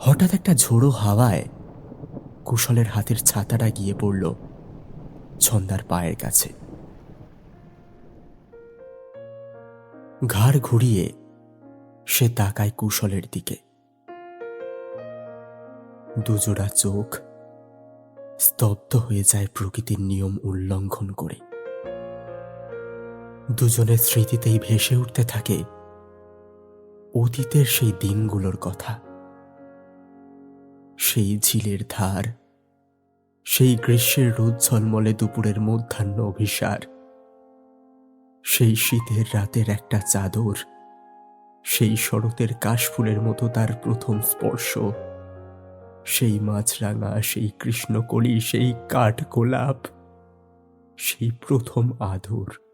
হঠাৎ একটা ঝোড়ো হাওয়ায় কুশলের হাতের ছাতাটা গিয়ে পড়ল ছন্দার পায়ের কাছে। ঘাড় ঘুরিয়ে সে তাকায় কুশলের দিকে। দুজোড়া চোখ স্তব্ধ হয়ে যায় প্রকৃতির নিয়ম উল্লঙ্ঘন করে। দুজনের স্মৃতিতেই ভেসে উঠতে থাকে অতীতের সেই দিনগুলোর কথা। সেই ঝিলের ধার। সেই গ্রীষ্মের রোদ ঝলমলে দুপুরের মধ্যাহ্ন অভিসার। সেই শীতের রাতের একটা চাদর। সেই শরতের কাশফুলের মতো তার প্রথম স্পর্শ। সেই মাছরাঙা, সেই কৃষ্ণকলি, সেই কাঠ গোলাপ সেই প্রথম আদর।